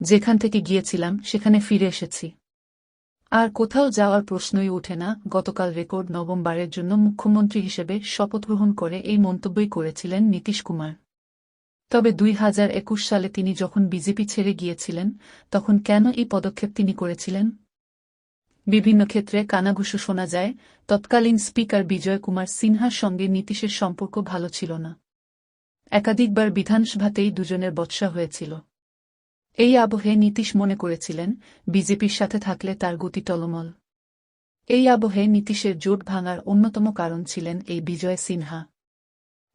যেখান থেকে গিয়েছিলাম, সেখানে ফিরে এসেছি। আর কোথাও যাওয়ার প্রশ্নই ওঠে না, গতকাল রেকর্ড নবমবারের জন্য মুখ্যমন্ত্রী হিসেবে শপথ গ্রহণ করে এই মন্তব্যই করেছিলেন নীতিশ কুমার। তবে দুই হাজার একুশ সালে তিনি যখন বিজেপি ছেড়ে গিয়েছিলেন, তখন কেন এই পদক্ষেপ তিনি করেছিলেন? বিভিন্ন ক্ষেত্রে কানাঘুষো শোনা যায়, তৎকালীন স্পিকার বিজয় কুমার সিনহার সঙ্গে নীতিশের সম্পর্ক ভালো ছিল না। একাধিকবার বিধানসভাতেই দুজনের বৎসা হয়েছিল। এই আবহে নীতিশ মনে করেছিলেন, বিজেপির সাথে থাকলে তার গতি টলমল। এই আবহে নীতিশের জোট ভাঙার অন্যতম কারণ ছিলেন এই বিজয় সিনহা।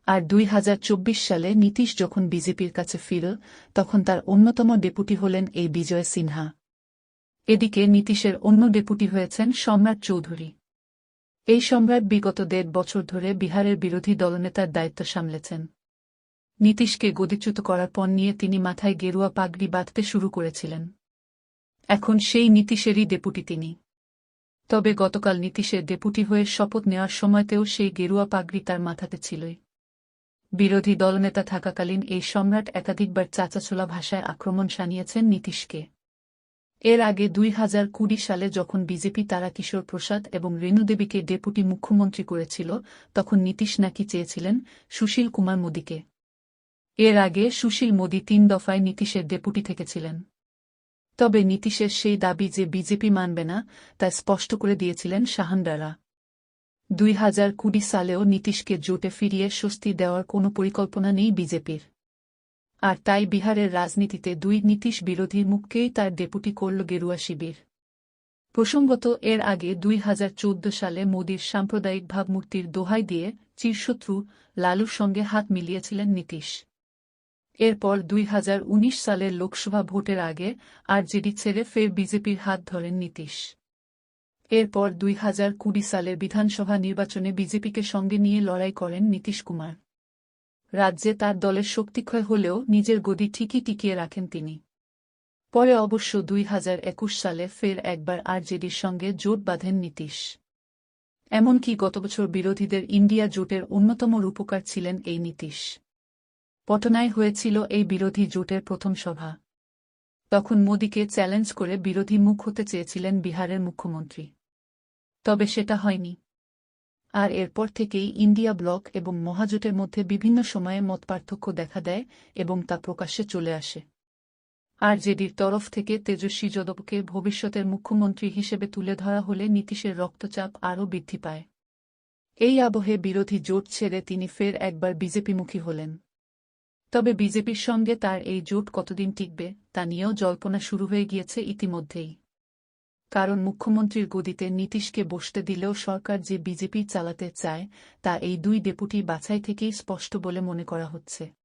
আর দুই হাজার চব্বিশ সালে নীতিশ যখন বিজেপির কাছে ফিরল, তখন তার অন্যতম ডেপুটি হলেন এই বিজয় সিনহা। এদিকে নীতিশের অন্য ডেপুটি হয়েছেন সম্রাট চৌধুরী। এই সম্রাট বিগত দেড় বছর ধরে বিহারের বিরোধী দলনেতার দায়িত্ব সামলেছেন। নীতিশকে গদিচ্যুত করার পর নিয়ে তিনি মাথায় গেরুয়া পাগড়ি বাঁধতে শুরু করেছিলেন। এখন সেই নীতিশেরই ডেপুটি তিনি। তবে গতকাল নীতিশের ডেপুটি হয়ে শপথ নেওয়ার সময়তেও সেই গেরুয়া পাগড়ি তার মাথাতে ছিলই। বিরোধী দলনেতা থাকাকালীন এই সম্রাট একাধিকবার চাচাছোলা ভাষায় আক্রমণ শানিয়েছেন নীতিশকে। এর আগে দুই হাজার কুড়ি সালে যখন বিজেপি তারাকিশোর প্রসাদ এবং রেণুদেবীকে ডেপুটি মুখ্যমন্ত্রী করেছিল, তখন নীতিশ নাকি চেয়েছিলেন সুশীল কুমার মোদীকে। এর আগে সুশীল মোদী তিন দফায় নীতিশের ডেপুটি থেকেছিলেন। তবে নীতিশের সেই দাবি যে বিজেপি মানবে না, তা স্পষ্ট করে দিয়েছিলেন শাহানডারা দুই হাজার কুড়ি সালেও নীতিশকে জোটে ফিরিয়ে স্বস্তি দেওয়ার কোনো পরিকল্পনা নেই বিজেপির। আর তাই বিহারের রাজনীতিতে দুই নীতিশ বিরোধীর মুখকেই তার ডেপুটি করল গেরুয়া শিবির। প্রসঙ্গত, এর আগে দুই হাজার চৌদ্দ সালে মোদীর সাম্প্রদায়িক ভাবমূর্তির দোহাই দিয়ে চিরশত্রু লালুর সঙ্গে হাত মিলিয়েছিলেন নীতিশ। এরপর দুই হাজার উনিশ সালের লোকসভা ভোটের আগে আরজেডি ছেড়ে ফের বিজেপির হাত ধরেন নীতিশ। এরপর দুই হাজার কুড়ি সালের বিধানসভা নির্বাচনে বিজেপিকে সঙ্গে নিয়ে লড়াই করেন নীতিশ কুমার। রাজ্যে তার দলের শক্তিক্ষয় হলেও নিজের গদি ঠিকই টিকিয়ে রাখেন তিনি। পরে অবশ্য দুই হাজার একুশ সালে ফের একবার আরজেডির সঙ্গে জোট বাঁধেন নীতিশ। এমনকি গত বছর বিরোধীদের ইন্ডিয়া জোটের অন্যতম রূপকার ছিলেন এই নীতিশ। পটনায় হয়েছিল এই বিরোধী জোটের প্রথম সভা। তখন মোদীকে চ্যালেঞ্জ করে বিরোধী মুখ হতে চেয়েছিলেন বিহারের মুখ্যমন্ত্রী। তবে সেটা হয়নি। আর এরপর থেকেই ইন্ডিয়া ব্লক এবং মহাজোটের মধ্যে বিভিন্ন সময়ে মতপার্থক্য দেখা দেয় এবং তা প্রকাশ্যে চলে আসে। আরজেডির তরফ থেকে তেজস্বী যাদবকে ভবিষ্যতের মুখ্যমন্ত্রী হিসেবে তুলে ধরা হলে নীতিশের রক্তচাপ আরও বৃদ্ধি পায়। এই আবহে বিরোধী জোট ছেড়ে তিনি ফের একবার বিজেপিমুখী হলেন। তবে বিজেপির সঙ্গে তার এই জোট কতদিন টিকবে, তা নিয়েও জল্পনা শুরু হয়ে গিয়েছে ইতিমধ্যেই। কারণ মুখ্যমন্ত্রীর গদিতে নীতিশকে বসতে দিলেও সরকার যে বিজেপি চালাতে চায়, তা এই দুই ডেপুটি বাছাই থেকেই স্পষ্ট বলে মনে করা হচ্ছে।